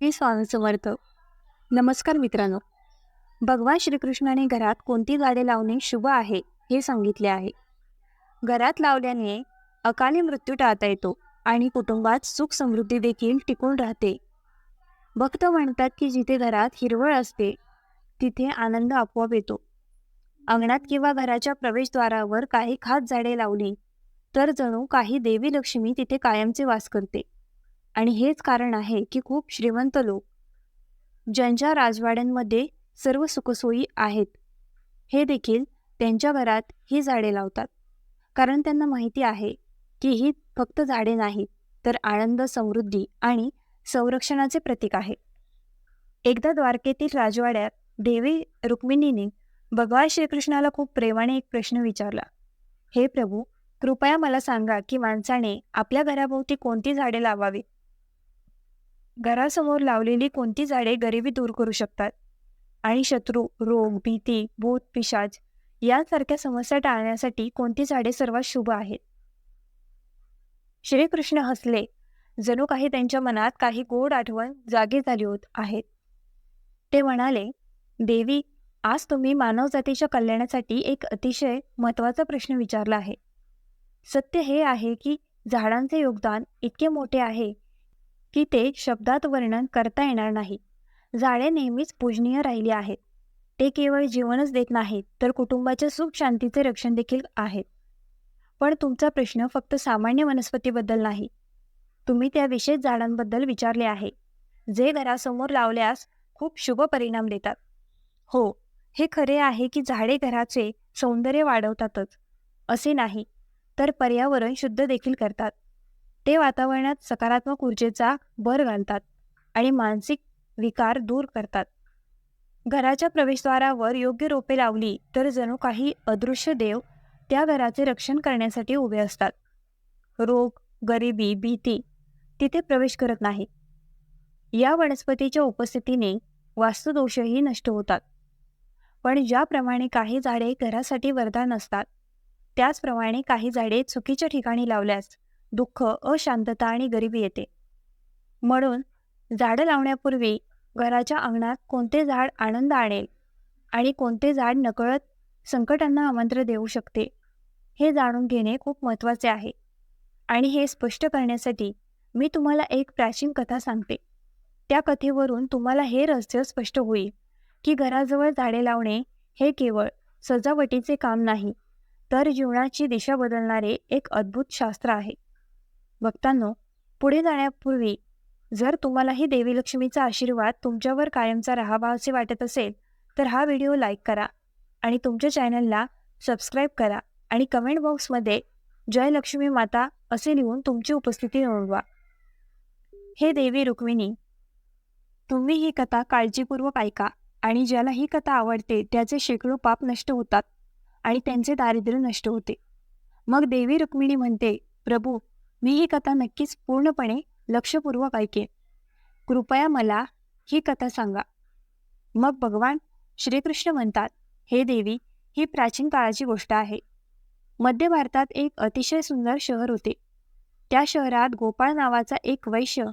हे स्वामी समर्थ नमस्कार मित्रांनो. भगवान श्रीकृष्णाने घरात कोणती झाडे लावणे शुभ आहे हे सांगितले आहे. घरात लावल्याने अकाली मृत्यू टाळता येतो आणि कुटुंबात सुख समृद्धी देखील टिकून राहते. भक्त म्हणतात की जिथे घरात हिरवळ असते तिथे आनंद आपोआप येतो. अंगणात किंवा घराच्या प्रवेशद्वारावर काही खास झाडे लावली तर जणू काही देवी लक्ष्मी तिथे कायमचे वास करते. आणि हेच कारण आहे की खूप श्रीमंत लोक ज्यांच्या राजवाड्यांमध्ये सर्व सुखसोयी आहेत हे देखील त्यांच्या घरात ही झाडे लावतात. कारण त्यांना माहिती आहे की ही फक्त झाडे नाहीत तर आनंद समृद्धी आणि संरक्षणाचे प्रतीक आहे. एकदा द्वारकेतील राजवाड्यात देवी रुक्मिणीने भगवान श्रीकृष्णाला खूप प्रेमाने एक प्रश्न विचारला. हे प्रभू कृपया मला सांगा की माणसाने आपल्या घराभोवती कोणती झाडे लावावी घरासमोर लावलेली कोणती झाडे गरिबी दूर करू शकतात? आणि शत्रू रोग भीती भूत पिशाच यासारख्या समस्या टाळण्यासाठी कोणती झाडे सर्वात शुभ आहेत? श्रीकृष्ण हसले. जणू काही त्यांच्या मनात काही गोड आठवण जागी झाली होत आहेत. ते म्हणाले देवी आज तुम्ही मानवजातीच्या कल्याणासाठी एक अतिशय महत्त्वाचा प्रश्न विचारला आहे. सत्य हे आहे की झाडांचे योगदान इतके मोठे आहे की ते शब्दात वर्णन करता येणार नाही. झाडे नेहमीच पूजनीय राहिली आहेत. ते केवळ जीवनच देत नाहीत तर कुटुंबाच्या सुख शांतीचे रक्षण देखील आहेत. पण तुमचा प्रश्न फक्त सामान्य वनस्पतीबद्दल नाही. तुम्ही त्या विशेष झाडांबद्दल विचारले आहे. जे घरासमोर लावल्यास खूप शुभ परिणाम देतात. हो हे खरे आहे की झाडे घराचे सौंदर्य वाढवतातच. असे नाही तर पर्यावरण शुद्ध देखील करतात. ते वातावरणात सकारात्मक ऊर्जेचा भर घालतात आणि मानसिक विकार दूर करतात. घराच्या प्रवेशद्वारावर योग्य रोपे लावली तर जणू काही अदृश्य देव त्या घराचे रक्षण करण्यासाठी उभे असतात. रोग गरिबी भीती तिथे प्रवेश करत नाही. या वनस्पतीच्या उपस्थितीने वास्तुदोषही नष्ट होतात. पण ज्याप्रमाणे काही झाडे घरासाठी वरदान असतात त्याचप्रमाणे काही झाडे चुकीच्या ठिकाणी लावल्यास दुःख अशांतता आणि गरिबी येते. म्हणून झाडं लावण्यापूर्वी घराच्या अंगणात कोणते झाड आनंद आणेल आणि कोणते झाड नकळत संकटांना आमंत्र देऊ शकते हे जाणून घेणे खूप महत्त्वाचे आहे. आणि हे स्पष्ट करण्यासाठी मी तुम्हाला एक प्राचीन कथा सांगते. त्या कथेवरून तुम्हाला हे रहस्य स्पष्ट होईल की घराजवळ झाडे लावणे हे केवळ सजावटीचे काम नाही तर जीवनाची दिशा बदलणारे एक अद्भुत शास्त्र आहे. भक्तांनो पुढे जाण्यापूर्वी जर तुम्हालाही देवी लक्ष्मीचा आशीर्वाद तुमच्यावर कायमचा राहावा असे वाटत असेल तर हा व्हिडिओ लाईक करा आणि तुमच्या चॅनलला सबस्क्राईब करा आणि कमेंट बॉक्समध्ये जय लक्ष्मी माता असे लिहून तुमची उपस्थिती नोंदवा. हे देवी रुक्मिणी तुम्ही ही कथा काळजीपूर्वक ऐका आणि ज्याला ही कथा आवडते त्याचे शेकडो पाप नष्ट होतात आणि त्यांचे दारिद्र्य नष्ट होते. मग देवी रुक्मिणी म्हणते प्रभू मी ही कथा नक्कीच पूर्णपणे लक्षपूर्वक ऐके कृपया मला ही कथा सांगा. मग भगवान श्रीकृष्ण म्हणतात हे देवी ही प्राचीन काळाची गोष्ट आहे. मध्य भारतात एक अतिशय सुंदर शहर होते. त्या शहरात गोपाळ नावाचा एक वैश्य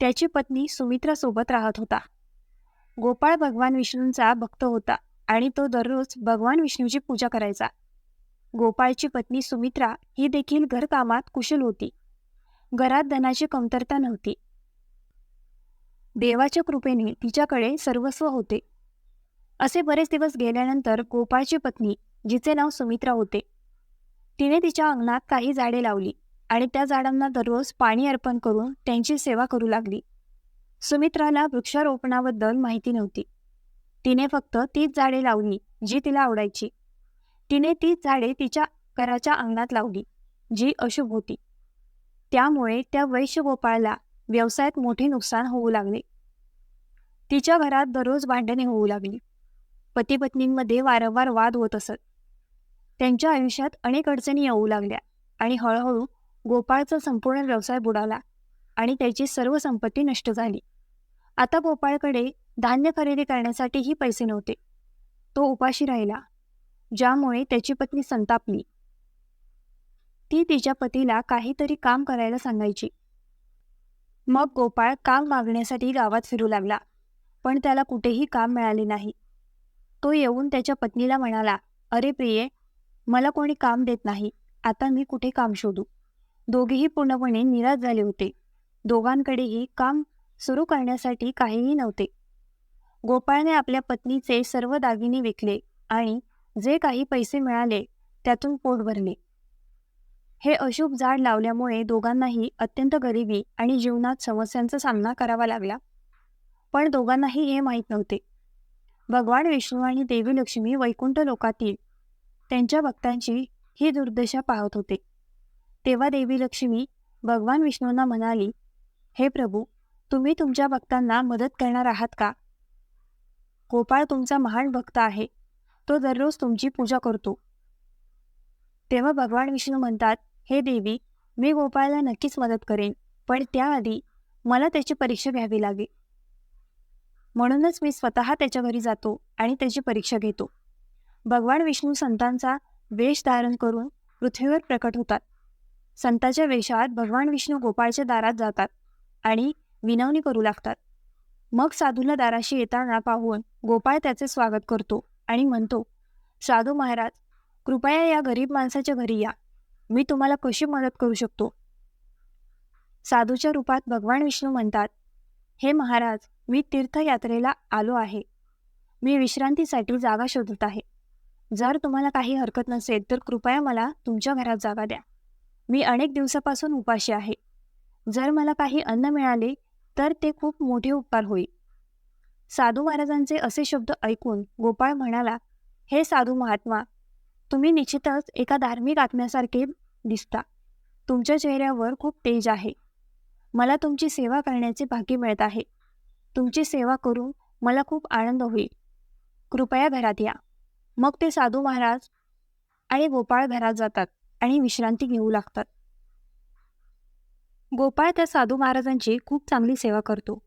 त्याची पत्नी सुमित्रासोबत राहत होता. गोपाळ भगवान विष्णूंचा भक्त होता आणि तो दररोज भगवान विष्णूची पूजा करायचा. गोपाळची पत्नी सुमित्रा ही देखील घरकामात कुशल होती. घरात धनाची कमतरता नव्हती. देवाच्या कृपेने तिच्याकडे सर्वस्व होते. असे बरेच दिवस गेल्यानंतर गोपाळची पत्नी जिचे नाव सुमित्रा होते तिने तिच्या अंगणात काही झाडे लावली आणि त्या झाडांना दररोज पाणी अर्पण करून त्यांची सेवा करू लागली. सुमित्राला वृक्षारोपणाबद्दल माहिती नव्हती. तिने फक्त तीच झाडे लावली जी तिला आवडायची. तिने ती झाडे तिच्या घराच्या अंगणात लावली जी अशुभ होती. त्यामुळे त्या वैश्य गोपाळला व्यवसायात मोठे नुकसान होऊ लागले. तिच्या घरात दररोज भांडणे होऊ लागली. पती पत्नींमध्ये वारंवार वाद होत असत. त्यांच्या आयुष्यात अनेक अडचणी येऊ लागल्या आणि हळूहळू गोपाळचा संपूर्ण व्यवसाय बुडाला आणि त्याची सर्व संपत्ती नष्ट झाली. आता गोपाळकडे धान्य खरेदी करण्यासाठीही पैसे नव्हते. तो उपाशी राहिला. ज्यामुळे त्याची पत्नी संतापली. ती तिच्या पतीला काहीतरी काम करायला सांगायची. मग गोपाळ काम मागण्यासाठी गावात फिरू लागला पण त्याला कुठेही काम मिळाले नाही. तो येऊन त्याच्या पत्नीला म्हणाला अरे प्रिये मला कोणी काम देत नाही आता मी कुठे काम शोधू? दोघेही पूर्णपणे निराश झाले होते. दोघांकडेही काम सुरू करण्यासाठी काहीही नव्हते. गोपाळने आपल्या पत्नीचे सर्व दागिने विकले आणि जे काही पैसे मिळाले त्यातून पोट भरले. हे अशुभ झाड लावल्यामुळे दोघांनाही अत्यंत गरिबी आणि जीवनात समस्यांचा सामना करावा लागला. पण दोघांनाही हे माहीत नव्हते. भगवान विष्णू आणि देवी लक्ष्मी वैकुंठ लोकातील त्यांच्या भक्तांची ही दुर्दशा पाहत होते. तेव्हा देवी लक्ष्मी भगवान विष्णूंना म्हणाली हे प्रभू तुम्ही तुमच्या भक्तांना मदत करणार आहात का? गोपाळ तुमचा महान भक्त आहे. तो दररोज तुमची पूजा करतो. तेव्हा भगवान विष्णू म्हणतात हे देवी मी गोपाळला नक्कीच मदत करेन पण त्याआधी मला त्याची परीक्षा घ्यावी लागेल. म्हणूनच मी स्वतः त्याच्या घरी जातो आणि त्याची परीक्षा घेतो. भगवान विष्णू संतांचा वेश धारण करून पृथ्वीवर प्रकट होतात. संताच्या वेशात भगवान विष्णू गोपाळच्या दारात जातात आणि विनवणी करू लागतात. मग साधूला दाराशी येताना पाहून गोपाळ त्याचे स्वागत करतो. आणि म्हणतो साधू महाराज कृपया या गरीब माणसाच्या घरी या. मी तुम्हाला कशी मदत करू शकतो? साधूच्या रूपात भगवान विष्णू म्हणतात हे महाराज मी तीर्थयात्रेला आलो आहे. मी विश्रांतीसाठी जागा शोधत आहे. जर तुम्हाला काही हरकत नसेल तर कृपया मला तुमच्या घरात जागा द्या. मी अनेक दिवसापासून उपाशी आहे. जर मला काही अन्न मिळाले तर ते खूप मोठे उपकार होईल. साधू महाराजांचे असे शब्द ऐकून गोपाळ म्हणाला हे साधू महात्मा तुम्ही निश्चितच एका धार्मिक आत्म्यासारखे दिसता. तुमच्या चेहऱ्यावर खूप तेज आहे. मला तुमची सेवा करण्याचे भाग्य मिळत आहे. तुमची सेवा करून मला खूप आनंद होईल. कृपया घरात या. मग ते साधू महाराज आणि गोपाळ घरात जातात आणि विश्रांती घेऊ लागतात. गोपाळ त्या साधू महाराजांची खूप चांगली सेवा करतो.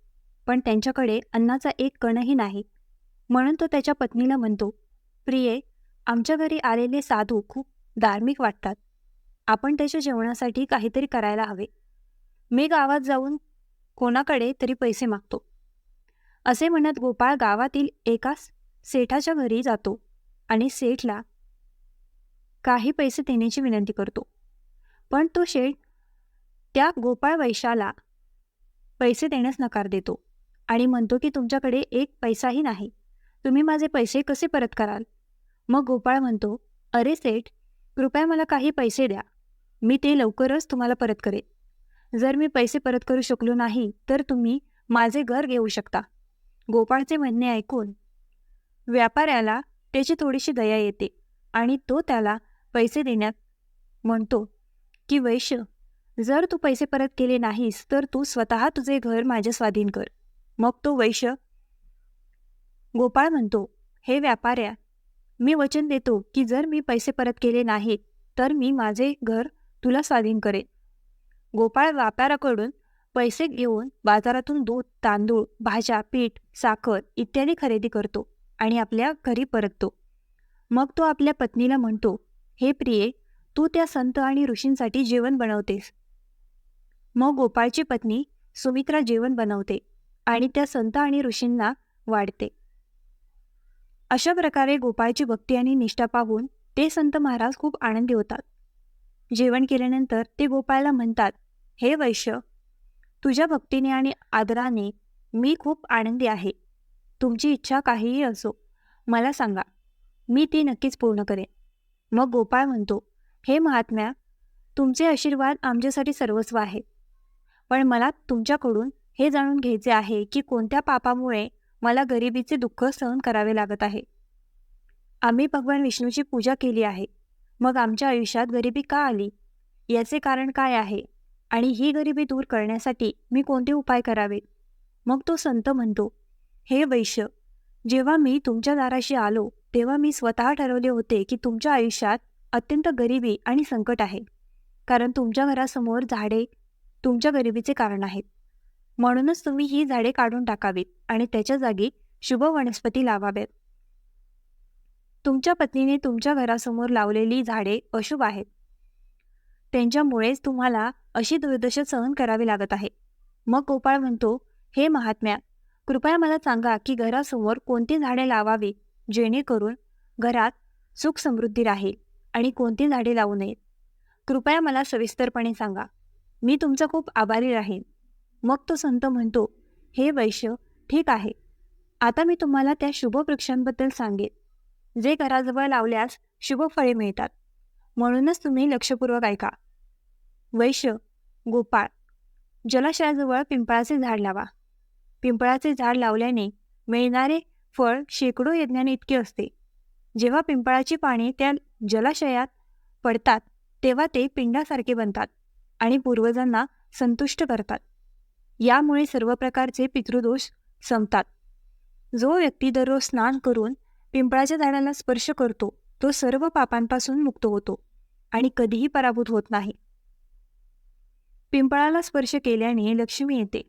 पण त्यांच्याकडे अन्नाचा एक कणही नाही. म्हणून तो त्याच्या पत्नीला म्हणतो प्रिये आमच्या घरी आलेले साधू खूप धार्मिक वाटतात. आपण त्याच्या जेवणासाठी काहीतरी करायला हवे. मी गावात जाऊन कोणाकडे तरी पैसे मागतो. असे म्हणत गोपाळ गावातील एका सेठाच्या घरी जातो आणि सेठला काही पैसे देण्याची विनंती करतो. पण तो शेठ त्या गोपाळ वैशाला पैसे देण्यास नकार देतो. आणि म्हणतो की तुमच्याकडे एक पैसाही नाही. तुम्ही माझे पैसे कसे परत कराल? मग गोपाळ म्हणतो अरे सेठ कृपया मला काही पैसे द्या. मी ते लवकरच तुम्हाला परत करेन. जर मी पैसे परत करू शकलो नाही तर तुम्ही माझे घर घेऊ शकता. गोपाळचे म्हणणे ऐकून व्यापाऱ्याला त्याची थोडीशी दया येते आणि तो त्याला पैसे देण्यात म्हणतो की वैश्य जर तू पैसे परत केले नाहीस तर तू स्वतः तुझे घर माझ्या स्वाधीन कर. मग तो वैश्य गोपाळ म्हणतो हे व्यापाऱ्या मी वचन देतो की जर मी पैसे परत केले नाहीत तर मी माझे घर तुला स्वाधीन करेन. गोपाळ व्यापाराकडून पैसे घेऊन बाजारातून दूध तांदूळ भाज्या पीठ साखर इत्यादी खरेदी करतो आणि आपल्या घरी परततो. मग तो आपल्या पत्नीला म्हणतो हे प्रिये तू त्या संत आणि ऋषींसाठी जेवण बनवतेस. मग गोपाळची पत्नी सुमित्रा जेवण बनवते. आणि त्या संत आणि ऋषींना वाढते. अशा प्रकारे गोपाळची भक्ती आणि निष्ठा पाहून ते संत महाराज खूप आनंदी होतात. जेवण केल्यानंतर ते गोपाळला म्हणतात हे वैश्य तुझ्या भक्तीने आणि आदराने मी खूप आनंदी आहे. तुमची इच्छा काहीही असो मला सांगा मी ती नक्कीच पूर्ण करेन. मग गोपाळ म्हणतो हे महात्म्या तुमचे आशीर्वाद आमच्यासाठी सर्वस्व आहे. पण मला तुमच्याकडून हे जाणून घ्यायचे आहे की कोणत्या पापामुळे मला गरिबीचे दुःख सहन करावे लागत आहे. आम्ही भगवान विष्णूची पूजा केली आहे. मग आमच्या आयुष्यात गरिबी का आली? याचे कारण काय आहे? आणि ही गरिबी दूर करण्यासाठी मी कोणते उपाय करावे? मग तो संत म्हणतो हे वैश्य जेव्हा मी तुमच्या दाराशी आलो तेव्हा मी स्वतः ठरवले होते की तुमच्या आयुष्यात अत्यंत गरिबी आणि संकट आहे. कारण तुमच्या घरासमोर झाडे तुमच्या गरिबीचे कारण आहेत. म्हणूनच तुम्ही ही झाडे काढून टाकावीत आणि त्याच्या जागी शुभ वनस्पती लावाव्यात तुमच्या पत्नीने तुमच्या घरासमोर लावलेली झाडे अशुभ आहेत. त्यांच्यामुळेच तुम्हाला अशी दुर्दशा सहन करावी लागत आहे. मग गोपाळ म्हणतो हे महात्म्या कृपया मला सांगा की घरासमोर कोणती झाडे लावावी जेणेकरून घरात सुख समृद्धी राहील आणि कोणती झाडे लावू नयेत. कृपया मला सविस्तरपणे सांगा. मी तुमचा खूप आभारी राहीन. मग तो संत म्हणतो हे वैश्य ठीक आहे. आता मी तुम्हाला त्या शुभ वृक्षांबद्दल सांगेन. जे घराजवळ लावल्यास शुभ फळे मिळतात. म्हणूनच तुम्ही लक्षपूर्वक ऐका. वैश्य गोपाळ जलाशयाजवळ पिंपळाचे झाड लावा. पिंपळाचे झाड लावल्याने मिळणारे फळ शेकडो यज्ञाने इतके असते. जेव्हा पिंपळाची पाने त्या जलाशयात पडतात तेव्हा ते पिंडासारखे बनतात आणि पूर्वजांना संतुष्ट करतात. यामुळे सर्व प्रकारचे पितृदोष संपतात. जो व्यक्ती दररोज स्नान करून पिंपळाच्या झाडाला स्पर्श करतो तो सर्व पापांपासून मुक्त होतो आणि कधीही पराभूत होत नाही. पिंपळाला स्पर्श केल्याने लक्ष्मी येते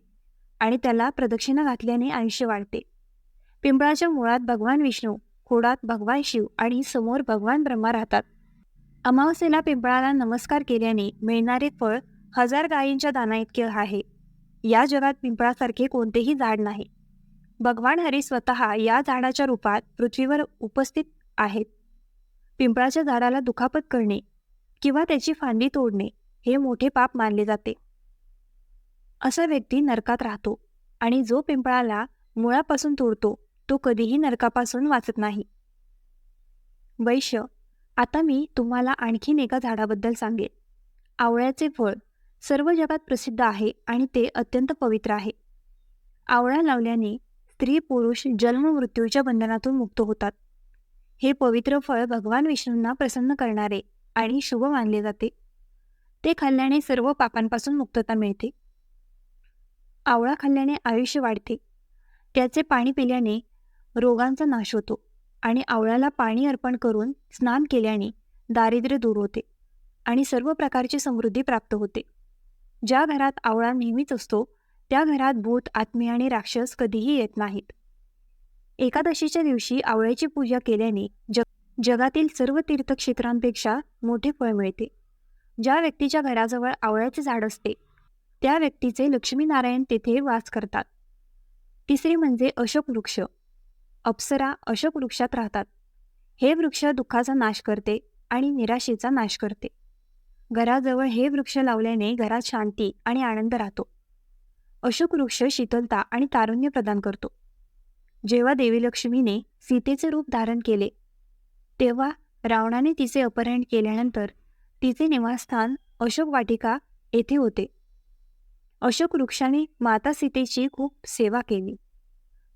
आणि त्याला प्रदक्षिणा घातल्याने आयुष्य वाढते. पिंपळाच्या मुळात भगवान विष्णू खोडात भगवान शिव आणि समोर भगवान ब्रह्मा राहतात. अमावस्येला पिंपळाला नमस्कार केल्याने मिळणारे फळ हजार गायींच्या दाना इतके आहे. या जगात पिंपळासारखे कोणतेही झाड नाही. भगवान हरी स्वतः या झाडाच्या रूपात पृथ्वीवर उपस्थित आहेत. पिंपळाच्या झाडाला दुखापत करणे किंवा त्याची फांदी तोडणे हे मोठे पाप मानले जाते. असा व्यक्ती नरकात राहतो आणि जो पिंपळाला मुळापासून तोडतो तो कधीही नरकापासून वाचत नाही. वैश्य आता मी तुम्हाला आणखीन एका झाडाबद्दल सांगेन. आवळ्याचे फळ सर्व जगात प्रसिद्ध आहे आणि ते अत्यंत पवित्र आहे. आवळा लावल्याने स्त्री पुरुष जन्म मृत्यूच्या बंधनातून मुक्त होतात. हे पवित्र फळ भगवान विष्णूंना प्रसन्न करणारे आणि शुभ मानले जाते. ते खाल्ल्याने सर्व पापांपासून मुक्तता मिळते. आवळा खाल्ल्याने आयुष्य वाढते. त्याचे पाणी पिल्याने रोगांचा नाश होतो आणि आवळ्याला पाणी अर्पण करून स्नान केल्याने दारिद्र्य दूर होते आणि सर्व प्रकारची समृद्धी प्राप्त होते. ज्या घरात आवळा नेहमीच असतो त्या घरात भूत आत्मे आणि राक्षस कधीही येत नाहीत. एकादशीच्या दिवशी आवळ्याची पूजा केल्याने जग जगातील सर्व तीर्थक्षेत्रांपेक्षा मोठे फळ मिळते. ज्या व्यक्तीच्या घराजवळ आवळ्याचे झाड असते त्या व्यक्तीचे लक्ष्मीनारायण तेथे वास करतात. तिसरी म्हणजे अशोक वृक्ष. अप्सरा अशोक वृक्षात राहतात. हे वृक्ष दुःखाचा नाश करते आणि निराशेचा नाश करते. घराजवळ हे वृक्ष लावल्याने घरात शांती आणि आनंद राहतो. अशोक वृक्ष शीतलता आणि तारुण्य प्रदान करतो. जेव्हा देवी लक्ष्मीने सीतेचे रूप धारण केले तेव्हा रावणाने तिचे अपहरण केल्यानंतर तिचे निवासस्थान अशोक वाटिका येथे होते. अशोक वृक्षाने माता सीतेची खूप सेवा केली.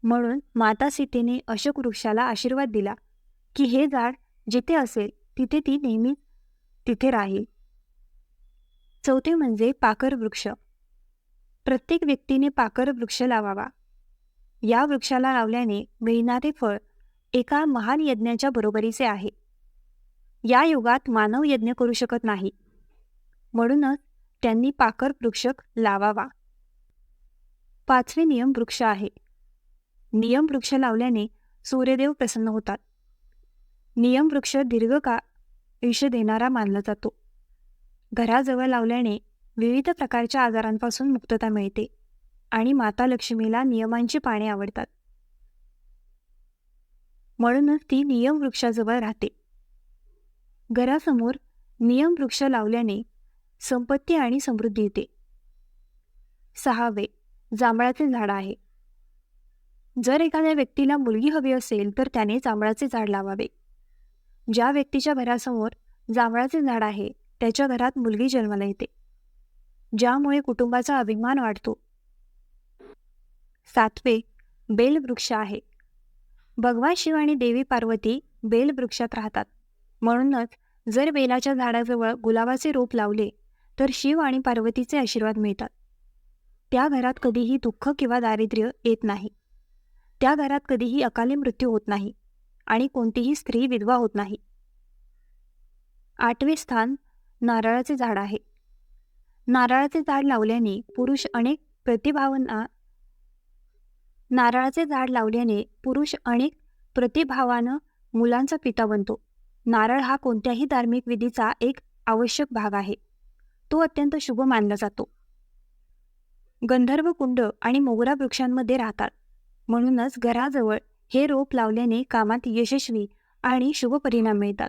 म्हणून माता सीतेने अशोक वृक्षाला आशीर्वाद दिला की हे झाड जिथे असेल तिथे ती नेहमी तिथे राहील. चौथे म्हणजे पाकर वृक्ष. प्रत्येक व्यक्तीने पाकर वृक्ष लावावा. या वृक्षाला लावल्याने मिळणारे फळ एका महान यज्ञाच्या बरोबरीचे आहे. या युगात मानव यज्ञ करू शकत नाही. म्हणूनच त्यांनी पाकर वृक्ष लावावा. पाचवे नियम वृक्ष आहे. नियम वृक्ष लावल्याने सूर्यदेव प्रसन्न होतात. नियम वृक्ष दीर्घकाळ आयुष्य देणारा मानला जातो. घराजवळ लावल्याने विविध प्रकारच्या आजारांपासून मुक्तता मिळते आणि माता लक्ष्मीला नियमांची पाने आवडतात. म्हणूनच ती नियम वृक्षाजवळ राहते. घरासमोर नियम वृक्ष लावल्याने संपत्ती आणि समृद्धी येते. सहावे जांभळाचे झाड आहे. जर एखाद्या व्यक्तीला मुलगी हवी असेल तर त्याने जांभळाचे झाड लावावे. ज्या व्यक्तीच्या घरासमोर जांभळाचे झाड आहे त्याच्या घरात मुलगी जन्माला येते. ज्यामुळे कुटुंबाचा अभिमान वाढतो. सातवे बेलवृक्ष आहे. भगवान शिव आणि देवी पार्वती बेलवृक्षात राहतात. म्हणूनच जर बेलाच्या झाडाजवळ गुलाबाचे रोप लावले तर शिव आणि पार्वतीचे आशीर्वाद मिळतात. त्या घरात कधीही दुःख किंवा दारिद्र्य येत नाही. त्या घरात कधीही अकाली मृत्यू होत नाही आणि कोणतीही स्त्री विधवा होत नाही. आठवे स्थान नारळाचे झाड आहे. नारळाचे झाड लावल्याने पुरुष अनेक प्रतिभावना नारळाचे झाड लावल्याने पुरुष अनेक प्रतिभावानं मुलांचा पिता बनतो. नारळ हा कोणत्याही धार्मिक विधीचा एक आवश्यक भाग आहे. तो अत्यंत शुभ मानला जातो. गंधर्व कुंड आणि मोगरा वृक्षांमध्ये राहतात. म्हणूनच घराजवळ हे रोप लावल्याने कामात यशस्वी आणि शुभ परिणाम मिळतात.